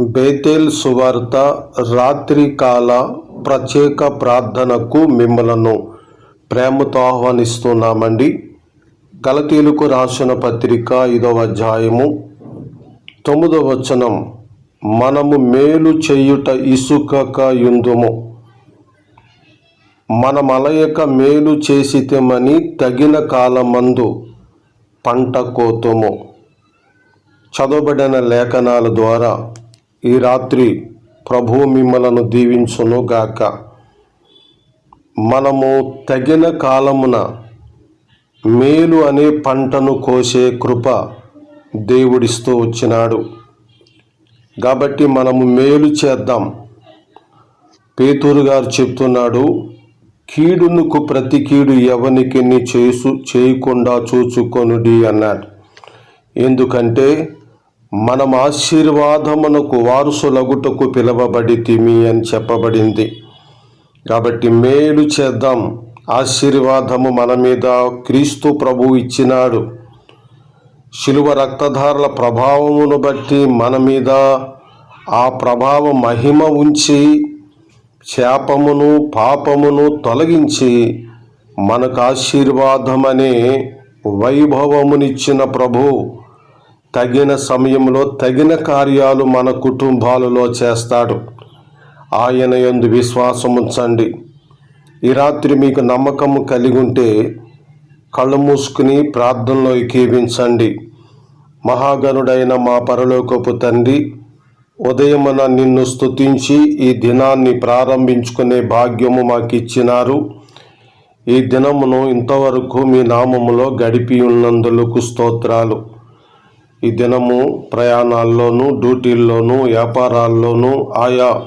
బేతేల్ సువార్త రాత్రికాల ప్రత్యేక ప్రార్థనకు మిమ్మలను ప్రేమతో ఆహ్వానిస్తున్నామండి. గలతీలకు రాసిన పత్రిక ఐదవ అధ్యాయము తొమ్మిదవ వచనం మనము మేలు చేయుట ఇసుకక యుందుము మనమలయక మేలు చేసితేమని తగిన కాలమందు పంట కోతుము. చదవబడిన లేఖనాల ద్వారా ఈ రాత్రి ప్రభు మిమ్మలను దీవించును గాక. మనము తగిన కాలమున మేలు అనే పంటను కోసే కృప దేవుడిస్తూ వచ్చినాడు. కాబట్టి మనము మేలు చేద్దాం. పేతూరు గారు చెప్తున్నాడు కీడునుకు ప్రతి కీడు ఎవనికి చేసు చేయకుండా చూచుకొనుడి అన్నాడు. ఎందుకంటే మనం ఆశీర్వాదమునకు వారసులగుటకు పిలవబడి తిమి అని చెప్పబడింది. కాబట్టి మేలు చేద్దాం. ఆశీర్వాదము మన మీద క్రీస్తు ప్రభు ఇచ్చినాడు. శిలువ రక్తధారల ప్రభావమును బట్టి మన మీద ఆ ప్రభావ మహిమ ఉంచి శాపమును పాపమును తొలగించి మనకు ఆశీర్వాదమనే వైభవమునిచ్చిన ప్రభు. తగిన సమయంలో తగిన కార్యాలు మన కుటుంబాలలో చేస్తాడు. ఆయన యందు విశ్వాసం ఉంచండి. ఈ రాత్రి మీకు నమ్మకము కలిగి ఉంటే కళ్ళు మూసుకుని ప్రార్థనలో ఏకీవించండి మహాగణుడైన మా పరలోకపు తండ్రి ఉదయమున నిన్ను స్తుతించి ఈ దినాన్ని ప్రారంభించుకునే భాగ్యము మాకు ఇచ్చినారు ఈ దినమును ఇంతవరకు మీ నామములో గడిపి ఉన్నందులకు స్తోత్రాలు. ఈ దినము ప్రయాణాల్లోనూ డ్యూటీల్లోనూ వ్యాపారాల్లోనూ ఆయా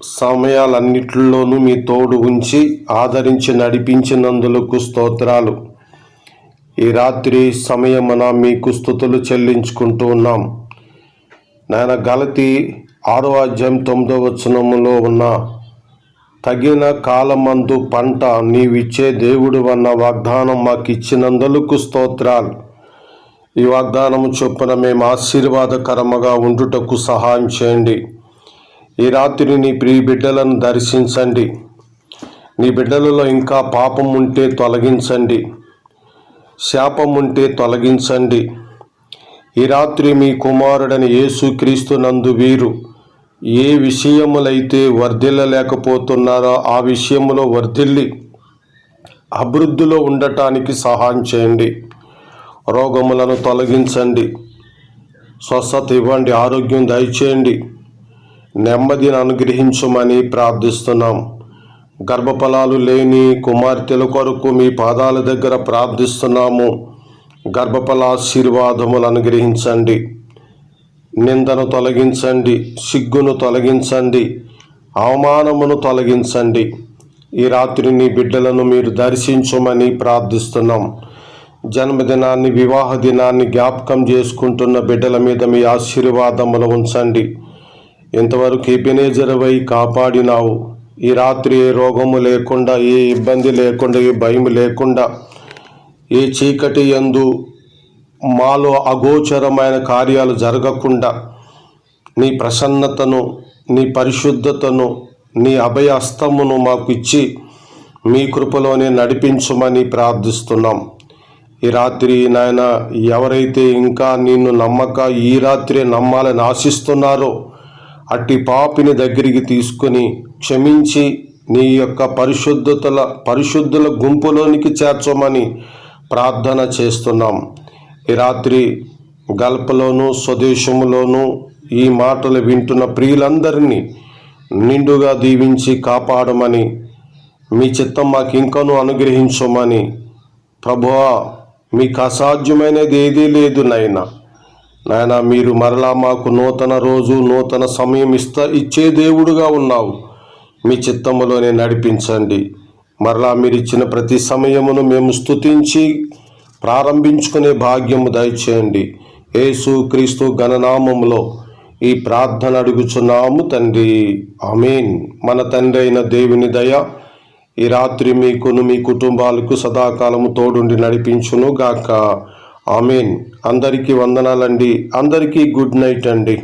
సమయాలన్నిటిలోనూ మీ తోడు ఉంచి ఆదరించి నడిపించినందులకు స్తోత్రాలు. ఈ రాత్రి సమయమున మీకు స్థుతులు చెల్లించుకుంటూ ఉన్నాం. నాయన గలతి ఆరో అధ్యాయం తొమ్మిదో వచనములో ఉన్న తగిన కాలమందు పంట నీవిచ్చే దేవుడు అన్న వాగ్దానం మాకు ఇచ్చినందులకు స్తోత్రాలు. ఈ వాగ్దానము చొప్పున మేము ఆశీర్వాదకరముగా ఉండుటకు సహాయం చేయండి. ఈ రాత్రి నీ ప్రియ బిడ్డలను దర్శించండి. నీ బిడ్డలలో ఇంకా పాపం ఉంటే తొలగించండి. శాపం ఉంటే తొలగించండి. ఈ రాత్రి మీ కుమారుడని యేసుక్రీస్తు నందు వీరు ఏ విషయములైతే వర్ధిల్లలేకపోతున్నారో ఆ విషయంలో వర్ధిల్లి అభివృద్ధిలో ఉండటానికి సహాయం చేయండి. రోగములను తొలగించండి. స్వస్థత ఇవ్వండి ఆరోగ్యం దయచేయండి. నెమ్మదిని అనుగ్రహించమని ప్రార్థిస్తున్నాం. గర్భఫలాలు లేని కుమార్తెల కొరకు మీ పాదాల దగ్గర ప్రార్థిస్తున్నాము. గర్భఫల ఆశీర్వాదములు అనుగ్రహించండి. నిందను తొలగించండి సిగ్గును తొలగించండి అవమానమును తొలగించండి. ఈ రాత్రి నీ బిడ్డలను మీరు దర్శించమని ప్రార్థిస్తున్నాం. జన్మదినాన్ని వివాహ దినాన్ని జ్ఞాపకం చేసుకుంటున్న బిడ్డల మీద మీ ఆశీర్వాదములు ఉంచండి. ఇంతవరకు ఎబినేజరవై కాపాడినావు. ఈ రాత్రి ఏ రోగము లేకుండా ఏ ఇబ్బంది లేకుండా ఏ భయం లేకుండా ఏ చీకటి యందు మాలో అగోచరమైన కార్యాలు జరగకుండా నీ ప్రసన్నతను నీ పరిశుద్ధతను నీ అభయస్తమును మాకు ఇచ్చి మీ కృపలోనే నడిపించమని ప్రార్థిస్తున్నాం. ఈ రాత్రి నాయన ఎవరైతే ఇంకా నిన్ను నమ్మక ఈ రాత్రే నమ్మాలని ఆశిస్తున్నారో అట్టి పాపిని దగ్గరికి తీసుకొని క్షమించి నీ యొక్క పరిశుద్ధతల పరిశుద్ధుల గుంపులోనికి చేర్చమని ప్రార్థన చేస్తున్నాం. ఈ రాత్రి గల్పలోను స్వదేశములోను ఈ మాటలు వింటున్న ప్రియులందరినీ నిండుగా దీవించి కాపాడమని మీ చిత్తం మాకు ఇంకనూ అనుగ్రహించమని ప్రభువా మీకు అసాధ్యమైనది ఏదీ లేదు నాయనా. నాయన మీరు మరలా మాకు నూతన రోజు నూతన సమయం ఇస్తా ఇచ్చే దేవుడుగా ఉన్నావు. మీ చిత్తములోనే నడిపించండి. మరలా మీరు ఇచ్చిన ప్రతి సమయమును మేము స్తుతించి ప్రారంభించుకునే భాగ్యము దయచేయండి. యేసు క్రీస్తు గణనామములో ఈ ప్రార్థన అడుగుచున్నాము తండ్రి. ఆమెన్. మన తండ్రి అయిన దేవుని దయ ఈ రాత్రి మీకును మీ కుటుంబాలకు సదాకాలము తోడుండి నడిపించును గాక ఆమెన్. అందరికీ వందనాలండి. అందరికీ గుడ్ నైట్ అండి.